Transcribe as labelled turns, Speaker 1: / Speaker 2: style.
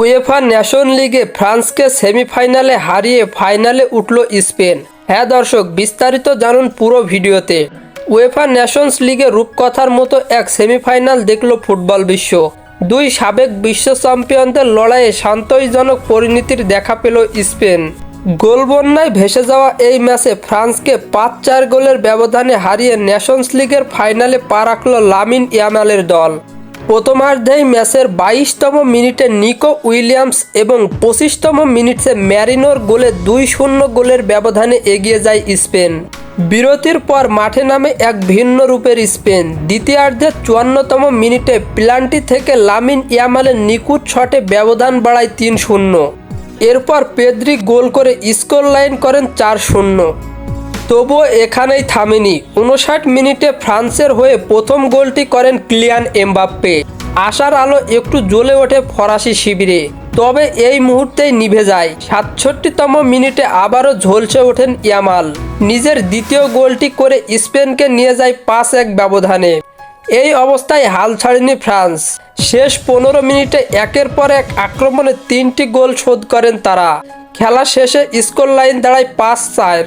Speaker 1: UEFA nation লিগে ফ্রান্সকে সেমিফাইনালে হারিয়ে ফাইনালে উঠল স্পেন। হ্যাঁ দর্শক, বিস্তারিত জানুন পুরো ভিডিওতে। উয়েফা ন্যাশনস লিগে রূপকথার মতো এক সেমিফাইনাল দেখল ফুটবল বিশ্ব। দুই সাবেক বিশ্ব চ্যাম্পিয়নদের লড়াইয়ে শান্তইজনক পরিণতির দেখা পেল স্পেন। গোলবন্যায় ভেসে যাওয়া এই ম্যাচে ফ্রান্সকে পাঁচ চার গোলের ব্যবধানে হারিয়ে ন্যাশনস লিগের ফাইনালে পা রাখল লামিন ইয়ামালের দল। প্রথমার্ধেই ম্যাচের বাইশতম মিনিটে নিকো উইলিয়ামস এবং পঁচিশতম মিনিটে ম্যারিনোর গোলে দুই শূন্য গোলের ব্যবধানে এগিয়ে যায় স্পেন। বিরতির পর মাঠে নামে এক ভিন্ন রূপের স্পেন। দ্বিতীয়ার্ধের চুয়ান্নতম মিনিটে প্লান্টি থেকে লামিন ইয়ামালের নিকুট শটে ব্যবধান বাড়ায় তিন শূন্য। এরপর পেদ্রি গোল করে স্কোর লাইন করেন চার শূন্য। তবুও এখানেই থামেনি। উনষাট মিনিটে ফ্রান্সের হয়ে প্রথম গোলটি করেন ক্লিয়ান এমবাপ্পে। আশার আলো একটু জ্বলে ওঠে ফরাসি শিবিরে। তবে এই মুহূর্তেই নিভে যায়। সাতষট্টিতম মিনিটে আবারও ঝলসে ওঠেন ইয়ামাল। নিজের দ্বিতীয় গোলটি করে স্পেনকে নিয়ে যায় পাঁচ এক ব্যবধানে। এই অবস্থায় হাল ছাড়েনি ফ্রান্স। শেষ পনেরো মিনিটে একের পর এক আক্রমণে তিনটি গোল শোধ করেন তারা। খেলা শেষে স্কোর লাইন দাঁড়ায় পাঁচ চার